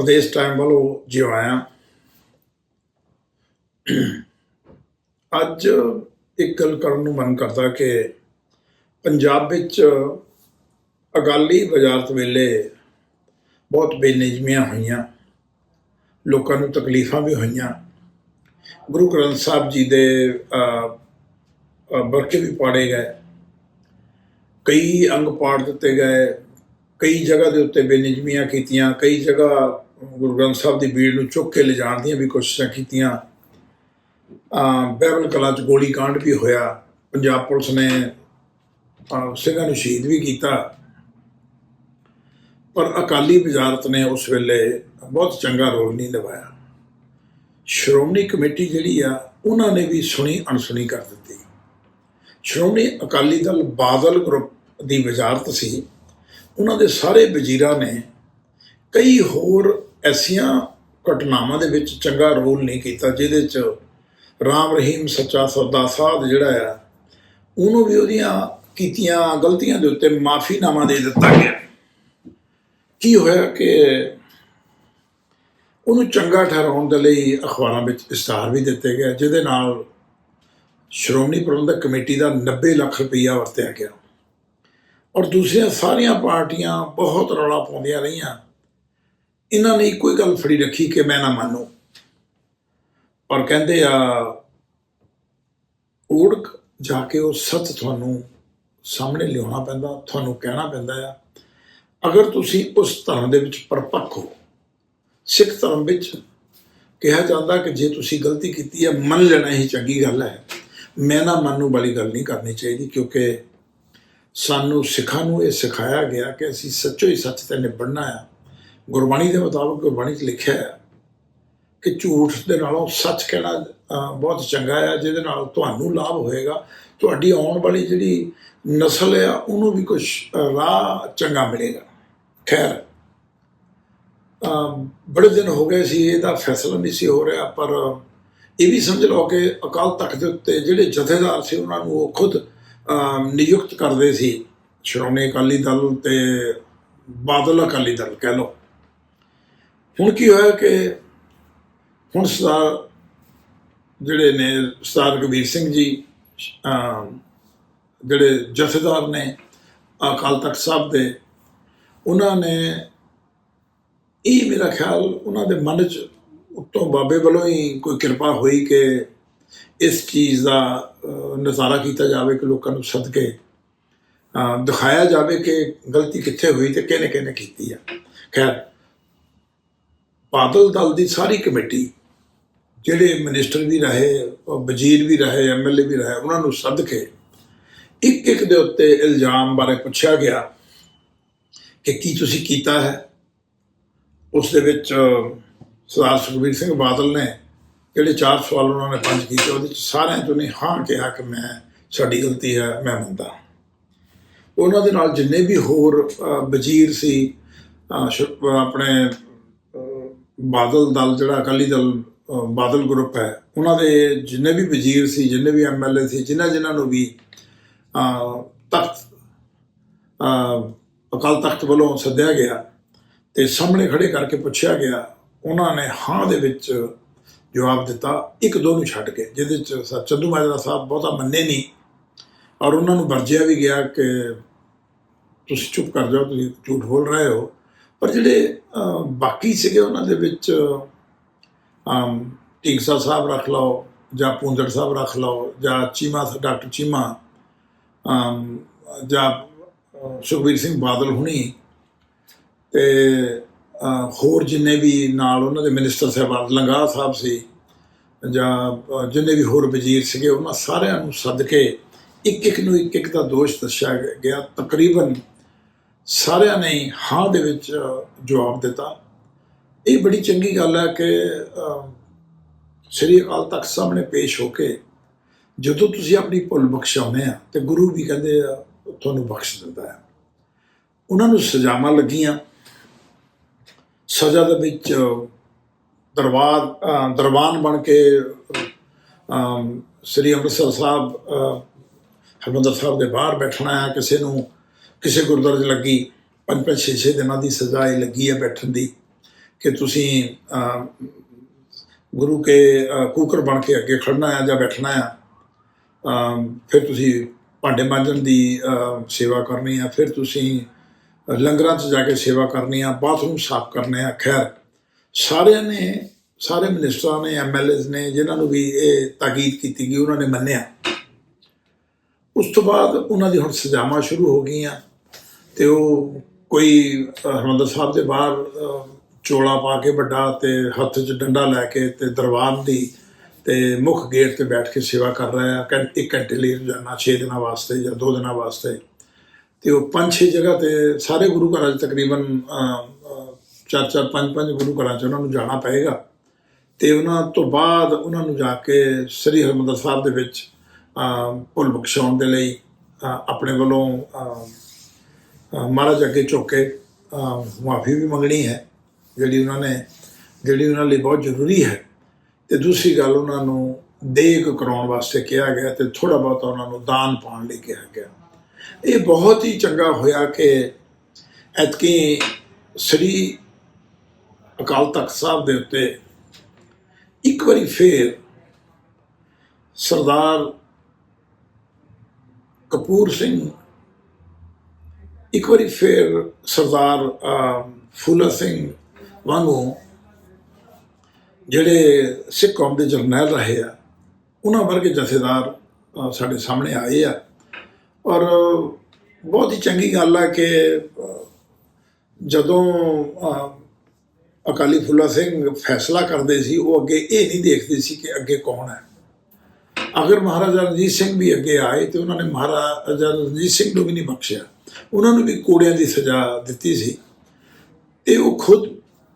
Pradesh time ਵੱਲੋਂ ਜਿਉ ਆਇਆ। ਅੱਜ ਇੱਕ ਗੱਲ ਕਰਨ ਨੂੰ ਮਨ ਕਰਦਾ ਕਿ ਪੰਜਾਬ ਵਿੱਚ ਅਕਾਲੀ ਵਜ਼ਾਰਤ ਵੇਲੇ ਬਹੁਤ ਬੇਨਿਜਮੀਆਂ ਹੋਈਆਂ। ਲੋਕਾਂ ਨੂੰ ਤਕਲੀਫਾਂ ਵੀ ਹੋਈਆਂ। ਗੁਰੂ ਗ੍ਰੰਥ ਸਾਹਿਬ ਜੀ ਦੇ ਅ, ਵੀ ਪਾੜੇ ਗਏ। ਕਈ ਅੰਗ ਪਾੜ ਦਿੱਤੇ ਗਏ। ਕਈ ਜਗ੍ਹਾ ਦੇ ਉੱਤੇ ਬੇਨਿਜਮੀਆਂ ਕੀਤੀਆਂ। ਕਈ ਜਗ੍ਹਾ ਗੁਰੂ ਗ੍ਰੰਥ ਸਾਹਿਬ ਦੀ ਬੀੜ ਨੂੰ ਚੁੱਕ ਕੇ ਲਿਜਾਣ ਦੀਆਂ ਵੀ ਕੋਸ਼ਿਸ਼ਾਂ ਕੀਤੀਆਂ। ਅ, ਬਹਿਬਲ ਕਲਾ ਚ ਗੋਲੀ ਕਾਂਡ ਵੀ ਹੋਇਆ। ਪੰਜਾਬ ਪੁਲਿਸ ਨੇ ਸਿੰਘਾਂ ਨੂੰ ਸ਼ਹੀਦ ਵੀ ਕੀਤਾ। ਪਰ ਅਕਾਲੀ ਵਜ਼ਾਰਤ ਨੇ ਉਸ ਵੇਲੇ ਬਹੁਤ ਚੰਗਾ ਰੋਲ ਨਹੀਂ ਨਿਭਾਇਆ। ਸ਼੍ਰੋਮਣੀ ਕਮੇਟੀ ਜਿਹੜੀ ਆ ਉਹਨਾਂ ਨੇ ਵੀ ਸੁਣੀ ਅਣਸੁਣੀ ਕਰ ਦਿੱਤੀ। ਸ਼੍ਰੋਮਣੀ ਅਕਾਲੀ ਦਲ ਬਾਦਲ ਗਰੁੱਪ ਦੀ ਵਜ਼ਾਰਤ ਸੀ। ਉਹਨਾਂ ਦੇ ਸਾਰੇ ਵਜ਼ੀਰਾਂ ਨੇ ਕਈ ਹੋਰ ਐਸੀਆਂ ਘਟਨਾਵਾਂ ਦੇ ਵਿੱਚ ਚੰਗਾ ਰੋਲ ਨਹੀਂ ਕੀਤਾ, ਜਿਹਦੇ 'ਚ ਰਾਮ ਰਹੀਮ ਸੱਚਾ ਸੌਦਾ ਸਾਧ ਜਿਹੜਾ ਆ, ਉਹਨੂੰ ਵੀ ਉਹਦੀਆਂ ਕੀਤੀਆਂ ਗਲਤੀਆਂ ਦੇ ਉੱਤੇ ਮਾਫੀਨਾਮਾ ਦੇ ਦਿੱਤਾ ਗਿਆ। ਕੀ ਹੋਇਆ ਕਿ ਉਹਨੂੰ ਚੰਗਾ ਠਹਿਰਾਉਣ ਦੇ ਲਈ ਅਖਬਾਰਾਂ ਵਿੱਚ ਇਸ਼ਤਿਹਾਰ ਵੀ ਦਿੱਤੇ ਗਏ, ਜਿਹਦੇ ਨਾਲ ਸ਼੍ਰੋਮਣੀ ਪ੍ਰਬੰਧਕ ਕਮੇਟੀ ਦਾ 90 ਲੱਖ ਰੁਪਈਆ ਵਰਤਿਆ ਗਿਆ। ਔਰ ਦੂਸਰੀਆਂ ਸਾਰੀਆਂ ਪਾਰਟੀਆਂ ਬਹੁਤ ਰੌਲਾ ਪਾਉਂਦੀਆਂ ਰਹੀਆਂ। ਇਹਨਾਂ ਨੇ ਇੱਕੋ ਹੀ ਗੱਲ ਫੜੀ ਰੱਖੀ ਕਿ ਮੈਂ ਨਾ ਮੰਨੂ। ਔਰ ਕਹਿੰਦੇ ਆ ਓੜਕ ਜਾ ਕੇ ਉਹ ਸੱਚ ਤੁਹਾਨੂੰ ਸਾਹਮਣੇ ਲਿਆਉਣਾ ਪੈਂਦਾ, ਤੁਹਾਨੂੰ ਕਹਿਣਾ ਪੈਂਦਾ ਆ। ਅਗਰ ਤੁਸੀਂ ਉਸ ਧਰਮ ਦੇ ਵਿੱਚ ਪਰਪੱਕ ਹੋ, ਸਿੱਖ ਧਰਮ ਵਿੱਚ ਕਿਹਾ ਜਾਂਦਾ ਕਿ ਜੇ ਤੁਸੀਂ ਗਲਤੀ ਕੀਤੀ ਹੈ ਮੰਨ ਲੈਣਾ ਹੀ ਚੰਗੀ ਗੱਲ ਹੈ। ਮੈਂ ਨਾ ਮੰਨੂ ਵਾਲੀ ਗੱਲ ਨਹੀਂ ਕਰਨੀ ਚਾਹੀਦੀ, ਕਿਉਂਕਿ ਸਾਨੂੰ ਸਿੱਖਾਂ ਨੂੰ ਇਹ ਸਿਖਾਇਆ ਗਿਆ ਕਿ ਅਸੀਂ ਸੱਚੋ ਹੀ ਸੱਚ ਤੇ ਨਿਭਣਾ ਆ। ਗੁਰਬਾਣੀ ਦੇ ਮੁਤਾਬਕ ਗੁਰਬਾਣੀ 'ਚ ਲਿਖਿਆ ਹੈ ਕਿ ਝੂਠ ਦੇ ਨਾਲੋਂ ਸੱਚ ਕਹਿਣਾ ਬਹੁਤ ਚੰਗਾ ਆ ਜਿਹਦੇ ਨਾਲ ਤੁਹਾਨੂੰ ਲਾਭ ਹੋਏਗਾ। ਤੁਹਾਡੀ ਆਉਣ ਵਾਲੀ ਜਿਹੜੀ ਨਸਲ ਆ ਉਹਨੂੰ ਵੀ ਕੁਝ ਰਾਹ ਚੰਗਾ ਮਿਲੇਗਾ। ਖੈਰ ਬੜੇ ਦਿਨ ਹੋ ਗਏ ਸੀ, ਇਹਦਾ ਫੈਸਲਾ ਨਹੀਂ ਸੀ ਹੋ ਰਿਹਾ, ਪਰ ਇਹ ਵੀ ਸਮਝ ਲਓ ਕਿ ਅਕਾਲ ਤਖਤ ਦੇ ਉੱਤੇ ਜਿਹੜੇ ਜਥੇਦਾਰ ਸੀ, ਉਹਨਾਂ ਨੂੰ ਉਹ ਖੁਦ ਨਿਯੁਕਤ ਕਰਦੇ ਸੀ। ਸ਼੍ਰੋਮਣੀ ਅਕਾਲੀ ਦਲ ਤੇ ਬਾਦਲ ਅਕਾਲੀ ਦਲ ਕਹਿ ਲਓ। ਹੁਣ ਕੀ ਹੋਇਆ ਕਿ ਹੁਣ ਸਰਦਾਰ ਜਿਹੜੇ ਨੇ ਸਰਦਾਰ ਕਬੀਰ ਸਿੰਘ ਜੀ ਜਿਹੜੇ ਜਥੇਦਾਰ ਨੇ ਅਕਾਲ ਤਖਤ ਸਾਹਿਬ ਦੇ ਉਹਨਾਂ ਨੇ ਇਹ ਮੇਰਾ ਖਿਆਲ ਉਹਨਾਂ ਦੇ ਮਨ 'ਚ ਉੱਤੋਂ ਬਾਬੇ ਵੱਲੋਂ ਹੀ ਕੋਈ ਕਿਰਪਾ ਹੋਈ ਕਿ ਇਸ ਚੀਜ਼ ਦਾ ਨਜ਼ਾਰਾ ਕੀਤਾ ਜਾਵੇ ਕਿ ਲੋਕਾਂ ਨੂੰ ਸਦਕੇ ਅਹ, ਦਿਖਾਇਆ ਜਾਵੇ ਕਿ ਗਲਤੀ ਕਿੱਥੇ ਹੋਈ ਤੇ ਕਿਹਨੇ ਕਿਹਨੇ ਕੀਤੀ ਆ। ਖੈਰ ਬਾਦਲ ਦਲ ਦੀ ਸਾਰੀ ਕਮੇਟੀ, ਜਿਹੜੇ ਮਿਨਿਸਟਰ ਵੀ ਰਹੇ, ਵਜ਼ੀਰ ਵੀ ਰਹੇ ਐਮਐਲਏ ਵੀ ਰਹੇ, ਉਹਨਾਂ ਨੂੰ ਸੱਦ ਕੇ ਇੱਕ ਇੱਕ ਦੇ ਉੱਤੇ ਇਲਜ਼ਾਮ ਬਾਰੇ ਪੁੱਛਿਆ ਗਿਆ ਕਿ ਕੀ ਤੁਸੀਂ ਕੀਤਾ ਹੈ। ਉਸ ਦੇ ਵਿੱਚ, ਸਰਦਾਰ ਸੁਖਬੀਰ ਸਿੰਘ ਬਾਦਲ ਨੇ ਜਿਹੜੇ ਚਾਰ ਸਵਾਲ ਉਹਨਾਂ ਨੇ ਪੰਜ ਕੀਤੇ, ਉਹਦੇ ਚ ਸਾਰਿਆਂ ਚੋਂ ਨੇ ਹਾਂ ਕਿਹਾ ਕਿ ਮੈਂ, ਸਾਡੀ ਗਲਤੀ ਹੈ, ਮੈਂ ਮੰਨਦਾ ਉਹਨਾਂ ਦੇ ਨਾਲ ਜਿੰਨੇ ਵੀ ਹੋਰ ਵਜ਼ੀਰ ਸੀ ਆਪਣੇ ਬਾਦਲ ਦਲ ਜਿਹੜਾ ਅਕਾਲੀ ਦਲ ਬਾਦਲ ਗਰੁੱਪ ਹੈ, ਉਹਨਾਂ ਦੇ ਜਿੰਨੇ ਵੀ ਵਜ਼ੀਰ ਸੀ, ਜਿੰਨੇ ਵੀ ਐਮਐਲਏ ਸੀ, ਜਿਨ੍ਹਾਂ ਜਿਨ੍ਹਾਂ ਨੂੰ ਵੀ ਤਖਤ ਅਕਾਲ ਤਖਤ ਵੱਲੋਂ ਸੱਦਿਆ ਗਿਆ ਤੇ ਸਾਹਮਣੇ ਖੜੇ ਕਰਕੇ ਪੁੱਛਿਆ ਗਿਆ, ਉਹਨਾਂ ਨੇ ਹਾਂ ਦੇ ਵਿੱਚ ਜਵਾਬ ਦਿੱਤਾ, ਇੱਕ ਦੋ ਨੂੰ ਛੱਡ ਕੇ, ਜਿਹਦੇ ਚ ਸਰ ਚੰਦੂ ਮਾਜਰਾ ਸਾਹਿਬ ਬਹੁਤਾ ਮੰਨੇ ਨਹੀਂ, ਔਰ ਉਹਨਾਂ ਨੂੰ ਵਰਜਿਆ ਵੀ ਗਿਆ ਕਿ ਤੁਸੀਂ ਚੁੱਪ ਕਰ ਜਾਓ, ਤੁਸੀਂ ਝੂਠ ਬੋਲ ਰਹੇ ਹੋ। ਪਰ ਜਿਹੜੇ ਬਾਕੀ ਸੀਗੇ ਉਹਨਾਂ ਦੇ ਵਿੱਚ, ਅਮ ਢੀਂਗਸਾ ਸਾਹਿਬ ਰੱਖ ਲਓ ਜਾਂ ਪੂੰਜੜ ਸਾਹਿਬ ਰੱਖ ਲਓ ਜਾਂ ਚੀਮਾ, ਡਾਕਟਰ ਚੀਮਾ, ਅਮ, ਜਾਂ ਸੁਖਬੀਰ ਸਿੰਘ ਬਾਦਲ ਹੁਣੀ ਤੇ ਹੋਰ ਜਿੰਨੇ ਵੀ ਨਾਲ ਉਹਨਾਂ ਦੇ ਮਿਨਿਸਟਰ ਸਾਹਿਬਾਨ ਲੰਗਾ ਸਾਹਿਬ ਸੀ ਜਾਂ ਜਿੰਨੇ ਵੀ ਹੋਰ ਵਜ਼ੀਰ ਸੀਗੇ ਉਹਨਾਂ ਸਾਰਿਆਂ ਨੂੰ ਸੱਦ ਕੇ ਇੱਕ ਇੱਕ ਨੂੰ ਇੱਕ ਇੱਕ ਦਾ ਦੋਸ਼ ਦੱਸਿਆ ਗਿਆ। ਤਕਰੀਬਨ ਸਾਰਿਆਂ ਨੇ ਹਾਂ ਦੇ ਵਿੱਚ ਜਵਾਬ ਦਿੱਤਾ। ਇਹ ਬੜੀ ਚੰਗੀ ਗੱਲ ਹੈ ਕਿ ਸ੍ਰੀ ਅਕਾਲ ਤਖਤ ਸਾਹਮਣੇ ਪੇਸ਼ ਹੋ ਕੇ ਜਦੋਂ ਤੁਸੀਂ ਆਪਣੀ ਭੁੱਲ ਬਖਸ਼ਾਉਂਦੇ ਆ ਤੇ ਗੁਰੂ ਵੀ ਕਹਿੰਦੇ ਆ ਤੁਹਾਨੂੰ ਬਖਸ਼ ਦਿੰਦਾ ਹੈ। ਉਹਨਾਂ ਨੂੰ ਸਜ਼ਾਵਾਂ ਲੱਗੀਆਂ। ਸਜ਼ਾ ਦੇ ਵਿੱਚ ਦਰਬਾਰ ਅਹ, ਦਰਬਾਨ ਬਣ ਕੇ ਸ੍ਰੀ ਅੰਮ੍ਰਿਤਸਰ ਸਾਹਿਬ ਅਹ, ਹਰਿਮੰਦਰ ਸਾਹਿਬ ਦੇ ਬਾਹਰ ਬੈਠਣਾ ਹੈ ਕਿਸੇ ਨੂੰ ਕਿਸੇ ਗੁਰਦੁਆਰੇ 'ਚ ਲੱਗੀ ਪੰਜ ਪੰਜ ਛੇ ਛੇ ਦਿਨਾਂ ਦੀ ਸਜ਼ਾ ਇਹ ਲੱਗੀ ਹੈ ਬੈਠਣ ਦੀ ਕਿ ਤੁਸੀਂ ਗੁਰੂ ਕੇ ਕੂਕਰ ਬਣ ਕੇ ਅੱਗੇ ਖੜਨਾ ਆ ਜਾਂ ਬੈਠਣਾ ਆ ਫਿਰ ਤੁਸੀਂ ਭਾਂਡੇ ਮਾਂਜਣ ਦੀ ਸੇਵਾ ਕਰਨੀ ਆ, ਫਿਰ ਤੁਸੀਂ ਲੰਗਰਾਂ 'ਚ ਜਾ ਕੇ ਸੇਵਾ ਕਰਨੀ ਆ, ਬਾਥਰੂਮ ਸਾਫ਼ ਕਰਨੇ ਆ, ਖੈਰ, ਸਾਰਿਆਂ ਨੇ, ਸਾਰੇ ਮਿਨਿਸਟਰਾਂ ਨੇ ਐਮਐਲਏਜ਼ ਨੇ, ਜਿਨ੍ਹਾਂ ਨੂੰ ਵੀ ਇਹ ਤਾਕੀਦ ਕੀਤੀ ਗਈ ਉਹਨਾਂ ਨੇ ਮੰਨਿਆ। ਉਸ ਤੋਂ ਬਾਅਦ ਉਹਨਾਂ ਦੀ ਹੁਣ ਸਜ਼ਾਵਾਂ ਸ਼ੁਰੂ ਹੋ ਗਈਆਂ। ਤੇ ਉਹ ਕੋਈ ਅ, ਹਰਿਮੰਦਰ ਸਾਹਿਬ ਦੇ ਬਾਹਰ ਚੋਲਾ ਪਾ ਕੇ ਵੱਡਾ ਤੇ ਹੱਥ 'ਚ ਡੰਡਾ ਲੈ ਕੇ ਤੇ ਦਰਬਾਰ ਦੀ ਤੇ ਮੁੱਖ ਗੇਟ ਤੇ ਬੈਠ ਕੇ ਸੇਵਾ ਕਰ ਰਿਹਾ ਹੈ ਘੰ- ਇੱਕ ਘੰਟੇ ਲਈ ਰੋਜ਼ਾਨਾ 6 ਦਿਨਾਂ ਵਾਸਤੇ ਜਾਂ 2 ਦਿਨਾਂ ਵਾਸਤੇ। ਤੇ ਉਹ ਪੰਜ ਛੇ ਜਗ੍ਹਾ ਤੇ ਸਾਰੇ ਗੁਰੂ ਘਰਾਂ 'ਚ ਤਕਰੀਬਨ ਚਾਰ ਚਾਰ ਪੰਜ ਪੰਜ ਗੁਰੂ ਘਰਾਂ 'ਚ ਉਹਨਾਂ ਨੂੰ ਜਾਣਾ ਪਏਗਾ। ਤੇ ਉਹਨਾਂ ਤੋਂ ਬਾਅਦ ਉਹਨਾਂ ਨੂੰ ਜਾ ਕੇ ਸ੍ਰੀ ਹਰਿਮੰਦਰ ਸਾਹਿਬ ਦੇ ਵਿੱਚ ਭੁੱਲ ਬਖਸ਼ਾਉਣ ਦੇ ਲਈ ਆਪਣੇ ਵੱਲੋਂ ਮਹਾਰਾਜ ਅੱਗੇ ਝੁੱਕ ਕੇ ਮਾਫੀ ਵੀ ਮੰਗਣੀ ਹੈ, ਜਿਹੜੀ ਉਹਨਾਂ ਨੇ, ਜਿਹੜੀ ਉਹਨਾਂ ਲਈ ਬਹੁਤ ਜ਼ਰੂਰੀ ਹੈ। ਤੇ ਦੂਸਰੀ ਗੱਲ ਉਹਨਾਂ ਨੂੰ ਦੇਗ ਕਰਾਉਣ ਵਾਸਤੇ ਕਿਹਾ ਗਿਆ ਤੇ ਥੋੜਾ ਬਹੁਤ ਉਹਨਾਂ ਨੂੰ ਦਾਨ ਪਾਉਣ ਲਈ ਕਿਹਾ ਗਿਆ। ਇਹ ਬਹੁਤ ਹੀ ਚੰਗਾ ਹੋਇਆ ਕਿ ਐਤਕੀ ਸ੍ਰੀ ਅਕਾਲ ਤਖਤ ਸਾਹਿਬ ਦੇ ਉੱਤੇ ਇੱਕ ਵਾਰੀ ਫੇਰ ਸਰਦਾਰ ਕਪੂਰ ਸਿੰਘ ਇੱਕ ਵਾਰੀ ਫਿਰ ਸਰਦਾਰ ਫੂਲਾ ਸਿੰਘ ਵਾਂਗੂ ਜਿਹੜੇ ਸਿੱਖ ਕੌਮ ਦੇ ਜਰਨੈਲ ਰਹੇ ਆ, ਉਹਨਾਂ ਵਰਗੇ ਜਥੇਦਾਰ ਸਾਡੇ ਸਾਹਮਣੇ ਆਏ ਆ। ਔਰ ਬਹੁਤ ਹੀ ਚੰਗੀ ਗੱਲ ਆ ਕਿ ਜਦੋਂ ਅਕਾਲੀ ਫੂਲਾ ਸਿੰਘ ਫੈਸਲਾ ਕਰਦੇ ਸੀ, ਉਹ ਅੱਗੇ ਇਹ ਨਹੀਂ ਦੇਖਦੇ ਸੀ ਕਿ ਅੱਗੇ ਕੌਣ ਹੈ। ਅਗਰ ਮਹਾਰਾਜਾ ਰਣਜੀਤ ਸਿੰਘ ਵੀ ਅੱਗੇ ਆਏ ਤੇ ਉਹਨਾਂ ਨੇ ਮਹਾਰਾਜਾ ਰਣਜੀਤ ਸਿੰਘ ਨੂੰ ਵੀ ਨਹੀਂ ਬਖਸ਼ਿਆ। ਉਹਨਾਂ ਨੂੰ ਵੀ ਕੋੜਿਆਂ ਦੀ ਸਜ਼ਾ ਦਿੱਤੀ ਸੀ। ਤੇ ਉਹ ਖੁਦ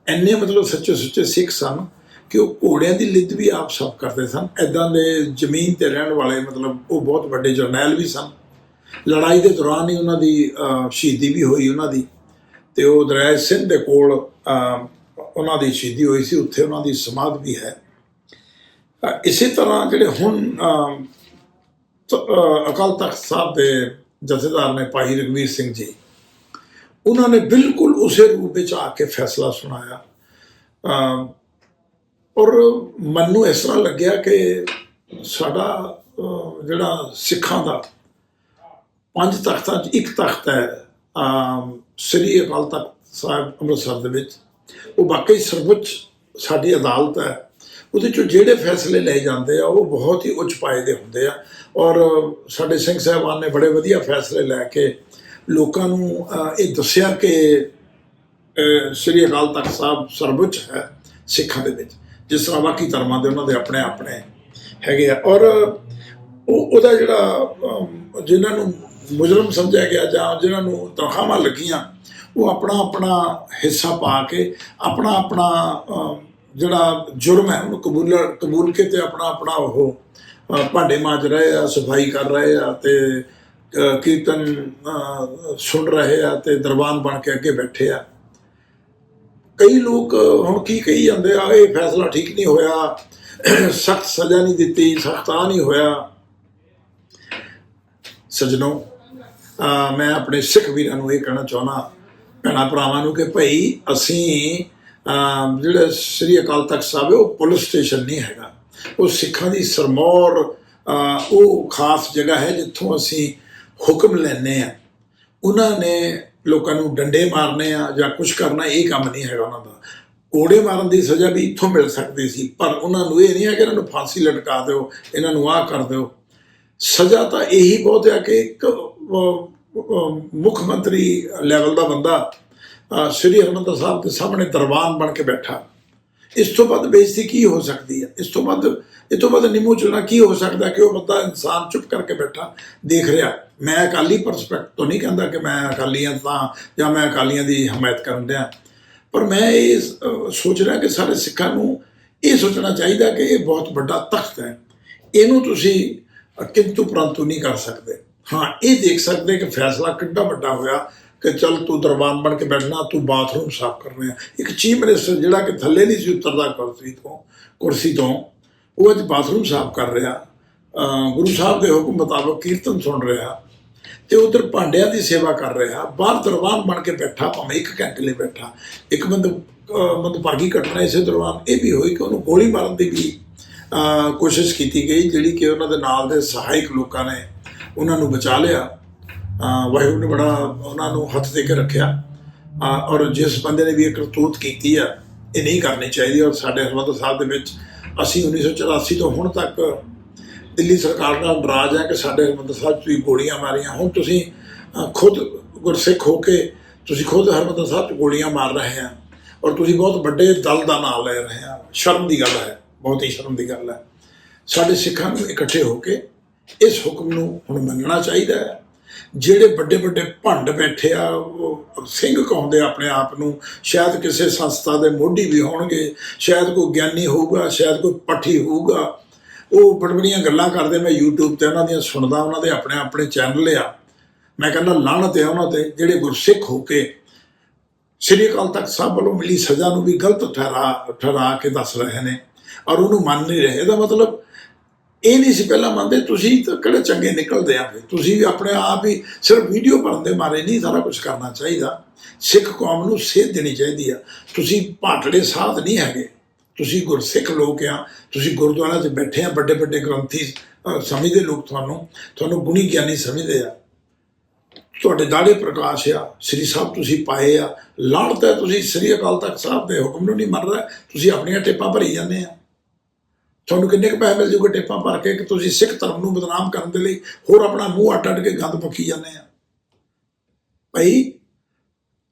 ਐਨੇ ਮਤਲਬ ਸੱਚੇ ਸੁੱਚੇ ਸਿੱਖ ਸਨ ਕਿ ਉਹ ਘੋੜਿਆਂ ਦੀ ਲਿੱਦ ਵੀ ਆਪ ਸਾਫ਼ ਕਰਦੇ ਸਨ। ਐਦਾਂ ਦੇ ਜ਼ਮੀਨ ਤੇ ਰਹਿਣ ਵਾਲੇ ਮਤਲਬ ਉਹ ਬਹੁਤ ਵੱਡੇ ਜਰਨੈਲ ਵੀ ਸਨ। ਲੜਾਈ ਦੇ ਦੌਰਾਨ ਹੀ ਉਹਨਾਂ ਦੀ ਸ਼ਹੀਦੀ ਵੀ ਹੋਈ ਉਹਨਾਂ ਦੀ। ਤੇ ਉਹ ਦਰਿਆ ਸਿੰਧ ਦੇ ਕੋਲ ਉਹਨਾਂ ਦੀ ਸ਼ਹੀਦੀ ਹੋਈ ਸੀ। ਉੱਥੇ ਉਹਨਾਂ ਦੀ ਸਮਾਧ ਵੀ ਹੈ। ਇਸੇ ਤਰ੍ਹਾਂ ਜਿਹੜੇ ਹੁਣ ਅਕਾਲ ਤਖਤ ਸਾਹਿਬ ਦੇ ਜਥੇਦਾਰ ਨੇ ਭਾਈ ਰਗਵੀਰ ਸਿੰਘ ਜੀ ਉਹਨਾਂ ਨੇ ਬਿਲਕੁਲ ਉਸੇ ਰੂਪ ਵਿੱਚ ਆ ਕੇ ਫੈਸਲਾ ਸੁਣਾਇਆ। ਅਹ, ਔਰ ਮੈਨੂੰ ਇਸ ਤਰ੍ਹਾਂ ਲੱਗਿਆ ਕਿ ਸਾਡਾ ਜਿਹੜਾ ਸਿੱਖਾਂ ਦਾ ਪੰਜ ਤਖਤਾਂ 'ਚ ਇੱਕ ਤਖਤ ਹੈ ਸ੍ਰੀ ਅਕਾਲ ਤਖਤ ਸਾਹਿਬ ਅੰਮ੍ਰਿਤਸਰ ਦੇ ਵਿੱਚ। ਉਹ ਵਾਕਈ ਸਰਵਉੱਚ ਸਾਡੀ ਅਦਾਲਤ ਹੈ। ਉਹਦੇ ਚੋਂ ਜਿਹੜੇ ਫੈਸਲੇ ਲਏ ਜਾਂਦੇ ਆ ਉਹ ਬਹੁਤ ਹੀ ਉੱਚ ਪਾਏ ਦੇ ਹੁੰਦੇ ਆ। ਔਰ ਸਾਡੇ ਸਿੰਘ ਸਾਹਿਬਾਨ ਨੇ ਬੜੇ ਵਧੀਆ ਫੈਸਲੇ ਲੈ ਕੇ ਲੋਕਾਂ ਨੂੰ ਇਹ ਦੱਸਿਆ ਕਿ ਸ੍ਰੀ ਅਕਾਲ ਤਖਤ ਸਾਹਿਬ ਸਰਵਉੱਚ ਹੈ ਸਿੱਖਾਂ ਦੇ ਵਿੱਚ ਜਿਸ ਤਰ੍ਹਾਂ ਬਾਕੀ ਧਰਮਾਂ ਦੇ ਉਹਨਾਂ ਦੇ ਆਪਣੇ ਆਪਣੇ ਹੈਗੇ ਆ। ਔਰ ਉਹ ਉਹਦਾ ਜਿਹੜਾ ਅਮ, ਜਿਨ੍ਹਾਂ ਨੂੰ ਮੁਜਰਮ ਸਮਝਿਆ ਗਿਆ ਜਾਂ ਜਿਨ੍ਹਾਂ ਨੂੰ ਤਨਖਾਹਾਂ ਲੱਗੀਆਂ ਉਹ ਆਪਣਾ ਆਪਣਾ ਹਿੱਸਾ ਪਾ ਕੇ ਆਪਣਾ ਆਪਣਾ ਜਿਹੜਾ ਜੁਰਮ ਹੈ ਉਹਨੂੰ ਕਬੂਲ ਕਬੂਲ ਕੇ ਤੇ ਆਪਣਾ ਆਪਣਾ ਉਹ ਭਾਂਡੇ ਮਾਂਜ ਰਹੇ ਆ ਸਫ਼ਾਈ ਕਰ ਰਹੇ ਆ ਤੇ ਕੀਰਤਨ ਅ, ਸੁਣ ਰਹੇ ਆ ਤੇ ਦਰਬਾਨ ਬਣ ਕੇ ਅੱਗੇ ਬੈਠੇ ਆ। ਕਈ ਲੋਕ ਹੁਣ ਕੀ ਕਹੀ ਜਾਂਦੇ ਆ ਇਹ ਫੈਸਲਾ ਠੀਕ ਨਹੀਂ ਹੋਇਆ ਸਖਤ ਸਜ਼ਾ ਨਹੀਂ ਦਿੱਤੀ ਸਖਤਾ ਨਹੀਂ ਹੋਇਆ। ਸਜਣੋ ਮੈਂ ਆਪਣੇ ਸਿੱਖ ਵੀਰਾਂ ਨੂੰ ਇਹ ਕਹਿਣਾ ਚਾਹਣਾ ਭੈਣਾਂ ਭਰਾਵਾਂ ਨੂੰ ਕਿ ਭਾਈ ਅਸੀਂ ਜਿਹੜਾ ਸ੍ਰੀ ਅਕਾਲ ਤਖਤ ਸਾਹਿਬ ਹੈ, ਉਹ ਪੁਲਿਸ ਸਟੇਸ਼ਨ ਨਹੀਂ ਹੈਗਾ। ਉਹ ਸਿੱਖਾਂ ਦੀ ਸਰਮੌਰ ਉਹ ਖਾਸ ਜਗ੍ਹਾ ਹੈ ਜਿੱਥੋਂ ਅਸੀਂ ਹੁਕਮ ਲੈਨੇ ਆ ਉਹਨਾਂ ਨੇ ਲੋਕਾਂ ਨੂੰ ਡੰਡੇ ਮਾਰਨੇ ਆ ਜਾਂ ਕੁਝ ਕਰਨਾ, ਇਹ ਕੰਮ ਨਹੀਂ ਹੈਗਾ ਉਹਨਾਂ ਦਾ। ਕੋੜੇ ਮਾਰਨ ਦੀ ਸਜ਼ਾ ਵੀ ਇੱਥੋਂ ਮਿਲ ਸਕਦੀ ਸੀ, ਪਰ ਉਹਨਾਂ ਨੂੰ ਇਹ ਨਹੀਂ ਹੈ ਕਿ ਇਹਨਾਂ ਨੂੰ ਫਾਂਸੀ ਲਟਕਾ ਦਿਓ, ਇਹਨਾਂ ਨੂੰ ਆਹ ਕਰ ਦਿਓ। ਸਜ਼ਾ ਤਾਂ ਇਹੀ ਬਹੁਤ ਹੈ ਕਿ ਇੱਕ ਮੁੱਖ ਮੰਤਰੀ ਲੈਵਲ ਦਾ ਬੰਦਾ ਸ੍ਰੀ ਹਰਿਮੰਦਰ ਸਾਹਿਬ ਦੇ ਸਾਹਮਣੇ ਦਰਬਾਨ ਬਣ ਕੇ ਬੈਠਾ। ਇਸ ਤੋਂ ਵੱਧ ਬੇਇੱਜ਼ਤੀ ਕੀ ਹੋ ਸਕਦੀ ਹੈ? ਇਸ ਤੋਂ ਵੱਧ ਇਹ ਤੋਂ ਵੱਧ ਨਿੰਮੂ ਚੁਣਾ ਕੀ ਹੋ ਸਕਦਾ ਕਿ ਉਹ ਬੰਦਾ ਇਨਸਾਨ ਚੁੱਪ ਕਰਕੇ ਬੈਠਾ, ਦੇਖ ਰਿਹਾ? ਮੈਂ ਅਕਾਲੀ ਪਰਸਪੈਕਟ ਤੋਂ ਨਹੀਂ ਕਹਿੰਦਾ ਕਿ ਮੈਂ ਅਕਾਲੀਆਂ ਤਾਂ, ਜਾਂ ਮੈਂ ਅਕਾਲੀਆਂ ਦੀ ਹਮਾਇਤ ਕਰਨ ਦਿਆਂ ਪਰ ਮੈਂ ਇਹ ਸੋਚ ਰਿਹਾ ਕਿ ਸਾਰੇ ਸਿੱਖਾਂ ਨੂੰ ਇਹ ਸੋਚਣਾ ਚਾਹੀਦਾ ਕਿ ਇਹ ਬਹੁਤ ਵੱਡਾ ਤਖਤ ਹੈ। ਇਹਨੂੰ ਤੁਸੀਂ ਕਿੰਤੂ ਪ੍ਰੰਤੂ ਨਹੀਂ ਕਰ ਸਕਦੇ। ਹਾਂ, ਇਹ ਦੇਖ ਸਕਦੇ ਕਿ ਫੈਸਲਾ ਕਿੰਨਾ ਵੱਡਾ ਹੋਇਆ। ਕਿ ਚੱਲ ਤੂੰ ਦਰਬਾਨ ਬਣ ਕੇ ਬੈਠਣਾ ਤੂੰ ਬਾਥਰੂਮ ਸਾਫ਼ ਕਰਨੇ ਆ। ਇੱਕ ਚੀਫ ਮਿਨਿਸਟਰ ਜਿਹੜਾ ਕਿ ਥੱਲੇ ਨਹੀਂ ਸੀ ਉਤਰਦਾ ਕੁਰਸੀ ਤੋਂ ਕੁਰਸੀ ਤੋਂ ਉਹ ਅੱਜ ਬਾਥਰੂਮ ਸਾਫ਼ ਕਰ ਰਿਹਾ। ਗੁਰੂ ਸਾਹਿਬ ਦੇ ਹੁਕਮ ਮੁਤਾਬਕ ਕੀਰਤਨ ਸੁਣ ਰਿਹਾ ਤੇ ਉਧਰ ਭਾਂਡਿਆਂ ਦੀ ਸੇਵਾ ਕਰ ਰਿਹਾ। ਬਾਹਰ ਦਰਬਾਨ ਬਣ ਕੇ ਬੈਠਾ ਭਾਵੇਂ ਇੱਕ ਘੰਟੇ ਲਈ ਬੈਠਾ। ਇੱਕ ਬੰਦ ਅਹ, ਮੰਦਭਾਗੀ ਘਟਨਾ ਇਸੇ ਦੌਰਾਨ ਇਹ ਵੀ ਹੋਈ ਕਿ ਉਹਨੂੰ ਗੋਲੀ ਮਾਰਨ ਦੀ ਵੀ ਕੋਸ਼ਿਸ਼ ਕੀਤੀ ਗਈ ਜਿਹੜੀ ਕਿ ਉਹਨਾਂ ਦੇ ਨਾਲ ਦੇ ਸਹਾਇਕ ਲੋਕਾਂ ਨੇ ਉਹਨਾਂ ਨੂੰ ਬਚਾ ਲਿਆ। ਵਾਹਿਗੁਰੂ ਨੇ ਬੜਾ ਉਹਨਾਂ ਨੂੰ ਹੱਥ ਦੇ ਕੇ ਰੱਖਿਆ। ਔਰ ਜਿਸ ਬੰਦੇ ਨੇ ਵੀ ਇਹ ਕਰਤੂਤ ਕੀਤੀ ਆ, ਇਹ ਨਹੀਂ ਕਰਨੀ ਚਾਹੀਦੀ। ਔਰ ਸਾਡੇ ਹਰਮੰਦਰ ਸਾਹਿਬ ਦੇ ਵਿੱਚ ਅਸੀਂ 1984 ਤੋਂ ਹੁਣ ਤੱਕ ਦਿੱਲੀ ਸਰਕਾਰ ਦਾ ਡਰਾਜ ਹੈ ਕਿ ਸਾਡੇ ਹਰਿਮੰਦਰ ਸਾਹਿਬ 'ਚ ਵੀ ਗੋਲੀਆਂ ਮਾਰੀਆਂ। ਹੁਣ ਤੁਸੀਂ ਖੁਦ ਗੁਰਸਿੱਖ ਹੋ ਕੇ ਤੁਸੀਂ ਖੁਦ ਹਰਿਮੰਦਰ ਸਾਹਿਬ 'ਚ ਗੋਲੀਆਂ ਮਾਰ ਰਹੇ ਆ ਔਰ ਤੁਸੀਂ ਬਹੁਤ ਵੱਡੇ ਦਲ ਦਾ ਨਾਮ ਲੈ ਰਹੇ ਆ। ਸ਼ਰਮ ਦੀ ਗੱਲ ਹੈ, ਬਹੁਤ ਹੀ ਸ਼ਰਮ ਦੀ ਗੱਲ ਹੈ। ਸਾਡੇ ਸਿੱਖਾਂ ਨੂੰ ਇਕੱਠੇ ਹੋ ਕੇ ਇਸ ਹੁਕਮ ਨੂੰ ਹੁਣ ਮੰਨਣਾ ਚਾਹੀਦਾ ਹੈ। ਜਿਹੜੇ ਵੱਡੇ ਵੱਡੇ ਭੰਡ ਬੈਠੇ ਆ, ਉਹ ਸਿੰਘ ਕਹਾਉਂਦੇ ਆਪਣੇ ਆਪ ਨੂੰ, ਸ਼ਾਇਦ ਕਿਸੇ ਸੰਸਥਾ ਦੇ ਮੋਢੀ ਵੀ ਹੋਣਗੇ, ਸ਼ਾਇਦ ਕੋਈ ਗਿਆਨੀ ਹੋਊਗਾ, ਸ਼ਾਇਦ ਕੋਈ ਪੱਠੀ ਹੋਊਗਾ। ਉਹ ਬੜ ਬੜੀਆਂ ਗੱਲਾਂ ਕਰਦੇ, ਮੈਂ YouTube ਤੇ ਉਹਨਾਂ ਦੀਆਂ ਸੁਣਦਾ, ਉਹਨਾਂ ਦੇ ਆਪਣੇ ਆਪਣੇ ਚੈਨਲ ਆ। ਮੈਂ ਕਹਿੰਦਾ ਲਾਹਣਤ ਹੈ ਉਹਨਾਂ ਤੇ, ਜਿਹੜੇ ਗੁਰਸਿੱਖ ਹੋ ਕੇ ਸ੍ਰੀ ਅਕਾਲ ਤਖਤ ਸਾਹਿਬ ਵੱਲੋਂ ਮਿਲੀ ਸਜ਼ਾ ਨੂੰ ਵੀ ਗਲਤ ਠਹਿਰਾ ਠਹਿਰਾ ਕੇ ਦੱਸ ਰਹੇ ਨੇ। ਔਰ ਉਹਨੂੰ ਮੰਨ ਨਹੀਂ ਰਹੇ, ਇਹਦਾ ਮਤਲਬ ਇਹ ਨਹੀਂ ਸੀ ਪਹਿਲਾਂ ਮੰਨਦੇ, ਤੁਸੀਂ ਤਾਂ ਕਿਹੜੇ ਚੰਗੇ ਨਿਕਲਦੇ ਆ। ਫਿਰ ਤੁਸੀਂ ਵੀ ਆਪਣੇ ਆਪ ਹੀ ਸਿਰਫ ਵੀਡੀਓ ਬਣਨ ਦੇ ਮਾਰੇ ਨਹੀਂ ਸਾਰਾ ਕੁਝ ਕਰਨਾ ਚਾਹੀਦਾ। ਸਿੱਖ ਕੌਮ ਨੂੰ ਸੇਧ ਦੇਣੀ ਚਾਹੀਦੀ ਆ। ਤੁਸੀਂ ਭਾਟੜੇ ਸਾਧ ਨਹੀਂ ਹੈਗੇ। ਤੁਸੀਂ ਗੁਰਸਿੱਖ ਲੋਕ ਆ। ਤੁਸੀਂ ਗੁਰਦੁਆਰਾ 'ਚ ਬੈਠੇ ਆ ਵੱਡੇ ਵੱਡੇ ਗ੍ਰੰਥੀ ਸਮਝਦੇ ਲੋਕ ਤੁਹਾਨੂੰ। ਤੁਹਾਨੂੰ ਗੁਣੀ ਗਿਆਨੀ ਸਮਝਦੇ ਆ। ਤੁਹਾਡੇ ਦਾੜੇ ਪ੍ਰਕਾਸ਼ ਆ। ਸ੍ਰੀ ਸਾਹਿਬ ਤੁਸੀਂ ਪਾਏ ਆ। ਲਾਣਤ ਹੈ, ਤੁਸੀਂ ਸ੍ਰੀ ਅਕਾਲ ਤਖਤ ਸਾਹਿਬ ਦੇ ਹੁਕਮ ਨੂੰ ਨਹੀਂ ਮੰਨ ਰਹੇ ਤੁਸੀਂ ਆਪਣੀਆਂ ਟੇਪਾਂ ਭਰੀ ਜਾਂਦੇ ਆ। ਤੁਹਾਨੂੰ ਕਿੰਨੇ ਕੁ ਪੈਸੇ ਮਿਲ ਜੂਗੇ ਟੇਪਾਂ ਭਰ ਕੇ ਕਿ ਤੁਸੀਂ ਸਿੱਖ ਧਰਮ ਨੂੰ ਬਦਨਾਮ ਕਰਨ ਦੇ ਲਈ ਹੋਰ ਆਪਣਾ ਮੂੰਹ ਅੱਡ ਅੱਡ ਕੇ ਗੰਦ ਪੱਕੀ ਜਾਂਦੇ ਆ? ਭਾਈ,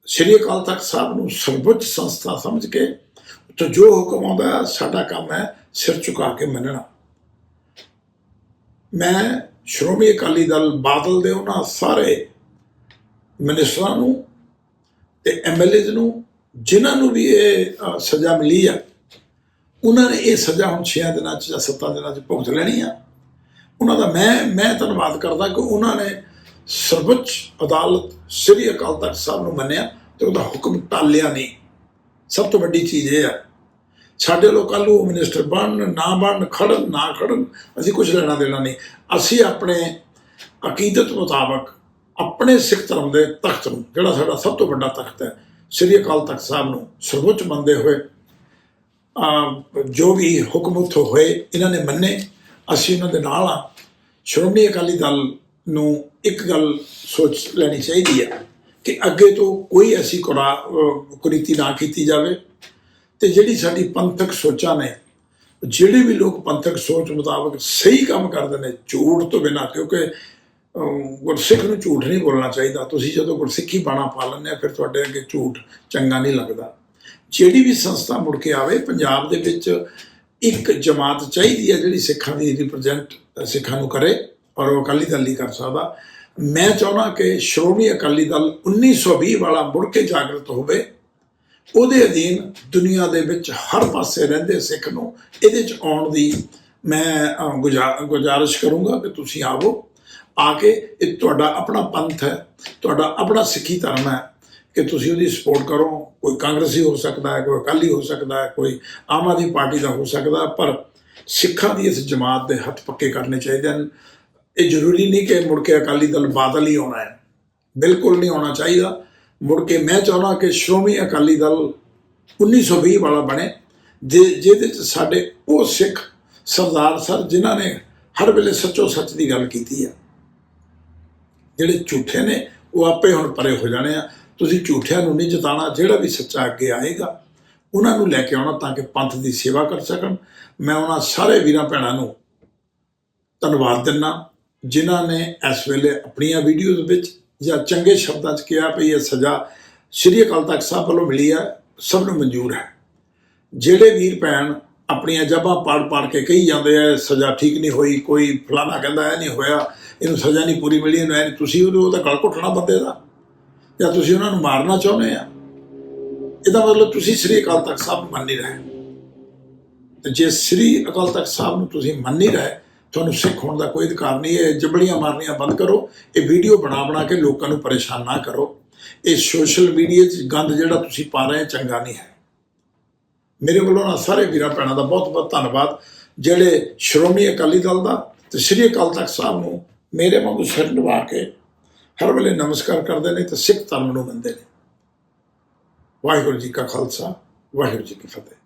ਸ੍ਰੀ ਅਕਾਲ ਤਖਤ ਸਾਹਿਬ ਨੂੰ ਸਰਵਉੱਚ ਸੰਸਥਾ ਸਮਝ ਕੇ ਤੇ ਜੋ ਹੁਕਮ ਆਉਂਦਾ ਸਾਡਾ ਕੰਮ ਹੈ ਸਿਰ ਝੁਕਾ ਕੇ ਮੰਨਣਾ। ਮੈਂ ਸ਼੍ਰੋਮਣੀ ਅਕਾਲੀ ਦਲ ਬਾਦਲ ਦੇ ਉਹਨਾਂ ਸਾਰੇ ਮਿਨਿਸਟਰਾਂ ਨੂੰ ਤੇ ਐਮਐਲਏਜ਼ ਨੂੰ, ਜਿਨ੍ਹਾਂ ਨੂੰ ਵੀ ਇਹ ਸਜ਼ਾ ਮਿਲੀ ਆ ਉਹਨਾਂ ਨੇ ਇਹ ਸਜ਼ਾ ਹੁਣ 6 ਦਿਨਾਂ ਚ ਜਾਂ 7 ਦਿਨਾਂ ਚ ਭੁਗਤ ਲੈਣੀ ਆ। ਉਹਨਾਂ ਦਾ ਮੈਂ ਮੈਂ ਧੰਨਵਾਦ ਕਰਦਾ ਕਿ ਉਹਨਾਂ ਨੇ ਸਰਵਉੱਚ ਅਦਾਲਤ ਸ੍ਰੀ ਅਕਾਲ ਤਖਤ ਸਾਹਿਬ ਨੂੰ ਮੰਨਿਆ ਤੇ ਉਹਦਾ ਹੁਕਮ ਟਾਲਿਆ ਨਹੀਂ। ਸਭ ਤੋਂ ਵੱਡੀ ਚੀਜ਼ ਇਹ ਆ। ਸਾਡੇ ਲੋਕਾਂ ਨੂੰ ਮਿਨਿਸਟਰ ਬਣਨ, ਨਾ ਬਣਨ, ਖੜਨ, ਨਾ ਖੜਨ, ਅਸੀਂ ਕੁਝ ਲੈਣਾ ਦੇਣਾ ਨਹੀਂ। ਅਸੀਂ ਆਪਣੇ ਅਕੀਦਤ ਮੁਤਾਬਕ ਆਪਣੇ ਸਿੱਖ ਧਰਮ ਦੇ ਤਖਤ ਨੂੰ, ਜਿਹੜਾ ਸਾਡਾ ਸਭ ਤੋਂ ਵੱਡਾ ਤਖਤ ਹੈ, ਸ੍ਰੀ ਅਕਾਲ ਤਖਤ ਸਾਹਿਬ ਨੂੰ ਸਰਵਉੱਚ ਮੰਨਦੇ ਹੋਏ ਜੋ ਵੀ ਹੁਕਮ ਉੱਥੋਂ ਹੋਏ, ਇਹਨਾਂ ਨੇ ਮੰਨੇ। ਅਸੀਂ ਉਹਨਾਂ ਦੇ ਨਾਲ ਆ ਸ਼੍ਰੋਮਣੀ ਅਕਾਲੀ ਦਲ ਨੂੰ ਇੱਕ ਗੱਲ ਸੋਚ ਲੈਣੀ ਚਾਹੀਦੀ ਹੈ ਕਿ ਅੱਗੇ ਤੋਂ ਕੋਈ ਐਸੀ ਕੁਰਾ ਕੁਰੀਤੀ ਨਾ ਕੀਤੀ ਜਾਵੇ। ਤੇ ਜਿਹੜੀ ਸਾਡੀ ਪੰਥਕ ਸੋਚਾਂ ਨੇ, ਜਿਹੜੇ ਵੀ ਲੋਕ ਪੰਥਕ ਸੋਚ ਮੁਤਾਬਕ ਸਹੀ ਕੰਮ ਕਰਦੇ ਨੇ, ਝੂਠ ਤੋਂ ਬਿਨਾਂ, ਕਿਉਂਕਿ ਗੁਰਸਿੱਖ ਨੂੰ ਝੂਠ ਨਹੀਂ ਬੋਲਣਾ ਚਾਹੀਦਾ। ਤੁਸੀਂ ਜਦੋਂ ਗੁਰਸਿੱਖੀ ਬਾਣਾ ਪਾ ਲੈਂਦੇ ਆ, ਫਿਰ ਤੁਹਾਡੇ ਅੱਗੇ ਝੂਠ ਚੰਗਾ ਨਹੀਂ ਲੱਗਦਾ। ਜਿਹੜੀ ਵੀ ਸੰਸਥਾ ਮੁੜ ਕੇ ਆਵੇ, ਪੰਜਾਬ ਦੇ ਵਿੱਚ ਇੱਕ ਜਮਾਤ ਚਾਹੀਦੀ ਹੈ ਜਿਹੜੀ ਸਿੱਖਾਂ ਦੀ ਰਿਪਰੈਜ਼ੈਂਟ ਸਿੱਖਾਂ ਨੂੰ ਕਰੇ, ਔਰ ਉਹ ਅਕਾਲੀ ਦਲ ਨਹੀਂ ਕਰ ਸਕਦਾ। ਮੈਂ ਚਾਹੁੰਦਾ ਕਿ ਸ਼੍ਰੋਮਣੀ ਅਕਾਲੀ ਦਲ 1920 ਵਾਲਾ ਮੁੜ ਕੇ ਜਾਗਰਤ ਹੋਵੇ। ਉਹਦੇ ਅਧੀਨ ਦੁਨੀਆ ਦੇ ਵਿੱਚ ਹਰ ਪਾਸੇ ਰਹਿੰਦੇ ਸਿੱਖ ਨੂੰ ਇਹਦੇ ਚ ਆਉਣ ਦੀ ਮੈਂ ਗੁਜ਼ਾ- ਗੁਜ਼ਾਰਿਸ਼ ਕਰੂੰਗਾ ਕਿ ਤੁਸੀਂ ਆਵੋ। ਆ ਕੇ ਇਹ ਤੁਹਾਡਾ ਆਪਣਾ ਪੰਥ ਹੈ, ਤੁਹਾਡਾ ਆਪਣਾ ਸਿੱਖੀ ਧਰਮ ਹੈ ਕਿ ਤੁਸੀਂ ਉਹਦੀ ਸਪੋਰਟ ਕਰੋ। ਕੋਈ ਕਾਂਗਰਸੀ ਹੋ ਸਕਦਾ ਹੈ, ਕੋਈ ਅਕਾਲੀ ਹੋ ਸਕਦਾ ਹੈ, ਕੋਈ ਆਮ ਆਦਮੀ ਪਾਰਟੀ ਦਾ ਹੋ ਸਕਦਾ ਪਰ ਸਿੱਖਾਂ ਦੀ ਇਸ ਜਮਾਤ ਦੇ ਹੱਥ ਪੱਕੇ ਕਰਨੇ ਚਾਹੀਦੇ ਹਨ। ਇਹ ਜ਼ਰੂਰੀ ਨਹੀਂ ਕਿ ਮੁੜ ਕੇ ਅਕਾਲੀ ਦਲ ਬਾਦਲ ਹੀ ਆਉਣਾ ਹੈ। ਬਿਲਕੁਲ ਨਹੀਂ ਆਉਣਾ ਚਾਹੀਦਾ। ਮੁੜ ਕੇ ਮੈਂ ਚਾਹੁੰਦਾ ਕਿ ਸ਼੍ਰੋਮਣੀ ਅਕਾਲੀ ਦਲ 1920 ਵਾਲਾ ਬਣੇ, ਜਿ- ਜਿਹਦੇ ਚ ਸਾਡੇ ਉਹ ਸਿੱਖ ਸਰਦਾਰ ਸਰ ਜਿਨ੍ਹਾਂ ਨੇ ਹਰ ਵੇਲੇ ਸੱਚੋ ਸੱਚ ਦੀ ਗੱਲ ਕੀਤੀ ਹੈ ਜਿਹੜੇ ਝੂਠੇ ਨੇ, ਉਹ ਆਪੇ ਹੁਣ ਪਰੇ ਹੋ ਜਾਣੇ ਆ। ਤੁਸੀਂ ਝੂਠਿਆਂ ਨੂੰ ਨਹੀਂ ਜਿਤਾਣਾ ਜਿਹੜਾ ਵੀ ਸੱਚਾ ਅੱਗੇ ਆਏਗਾ, ਉਹਨਾਂ ਨੂੰ ਲੈ ਕੇ ਆਉਣਾ ਤਾਂ ਕਿ ਪੰਥ ਦੀ ਸੇਵਾ ਕਰ ਸਕਣ। ਮੈਂ ਉਹਨਾਂ ਸਾਰੇ ਵੀਰਾਂ ਭੈਣਾਂ ਨੂੰ ਧੰਨਵਾਦ ਦਿੰਦਾ ਜਿਨ੍ਹਾਂ ਨੇ ਇਸ ਵੇਲੇ ਆਪਣੀਆਂ ਵੀਡੀਓਜ਼ ਵਿੱਚ ਜਾਂ ਚੰਗੇ ਸ਼ਬਦਾਂ 'ਚ ਕਿਹਾ ਵੀ ਇਹ ਸਜ਼ਾ ਸ਼੍ਰੀ ਅਕਾਲ ਤਖਤ ਸਾਹਿਬ ਵੱਲੋਂ ਮਿਲੀ ਹੈ, ਸਭ ਨੂੰ ਮਨਜ਼ੂਰ ਹੈ। ਜਿਹੜੇ ਵੀਰ ਭੈਣ ਆਪਣੀਆਂ ਜਬਾਂ ਪਾੜ ਪਾੜ ਕੇ ਕਹੀ ਜਾਂਦੇ ਆ ਸਜ਼ਾ ਠੀਕ ਨਹੀਂ ਹੋਈ, ਕੋਈ ਫਲਾਣਾ ਕਹਿੰਦਾ ਇਹ ਨਹੀਂ ਹੋਇਆ, ਇਹਨੂੰ ਸਜ਼ਾ ਨਹੀਂ ਪੂਰੀ ਮਿਲੀ, ਇਹਨੂੰ ਇਹ ਨਹੀਂ ਤੁਸੀਂ ਉਹਨੂੰ ਉਹਦਾ ਗਲ ਘੁੱਟਣਾ ਬੰਦੇ ਦਾ। ਜਾਂ ਤੁਸੀਂ ਉਹਨਾਂ ਨੂੰ ਮਾਰਨਾ ਚਾਹੁੰਦੇ ਆ, ਇਹਦਾ ਮਤਲਬ ਤੁਸੀਂ ਸ੍ਰੀ ਅਕਾਲ ਤਖਤ ਸਾਹਿਬ ਨੂੰ ਮੰਨ ਨਹੀਂ ਰਹੇ। ਤੇ ਜੇ ਸ੍ਰੀ ਅਕਾਲ ਤਖਤ ਸਾਹਿਬ ਨੂੰ ਤੁਸੀਂ ਮੰਨ ਨਹੀਂ ਰਹੇ, ਤੁਹਾਨੂੰ ਸਿੱਖ ਹੋਣ ਦਾ ਕੋਈ ਅਧਿਕਾਰ ਨਹੀਂ ਹੈ, ਜਬੜੀਆਂ ਮਾਰਨੀਆਂ ਬੰਦ ਕਰੋ, ਇਹ ਵੀਡੀਓ ਬਣਾ ਬਣਾ ਕੇ ਲੋਕਾਂ ਨੂੰ ਪਰੇਸ਼ਾਨ ਨਾ ਕਰੋ। ਇਹ ਸੋਸ਼ਲ ਮੀਡੀਆ 'ਚ ਗੰਦ ਜਿਹੜਾ ਤੁਸੀਂ ਪਾ ਰਹੇ ਚੰਗਾ ਨਹੀਂ ਹੈ। ਮੇਰੇ ਵੱਲੋਂ ਨਾ ਸਾਰੇ ਵੀਰਾਂ ਭੈਣਾਂ ਦਾ ਬਹੁਤ ਬਹੁਤ ਧੰਨਵਾਦ। ਜਿਹੜੇ ਸ਼੍ਰੋਮਣੀ ਅਕਾਲੀ ਦਲ ਦਾ ਤੇ ਸ੍ਰੀ ਅਕਾਲ ਤਖਤ ਸਾਹਿਬ ਨੂੰ ਮੇਰੇ ਵਾਂਗੂ ਸਿਰ ਨਿਭਾ ਕੇ ਹਰ ਵੇਲੇ ਨਮਸਕਾਰ ਕਰਦੇ ਨੇ ਤੇ ਸਿੱਖ ਧਰਮ ਨੂੰ ਮੰਨਦੇ ਨੇ। ਵਾਹਿਗੁਰੂ ਜੀ ਕਾ ਖਾਲਸਾ, ਵਾਹਿਗੁਰੂ ਜੀ ਕੀ ਫਤਿਹ।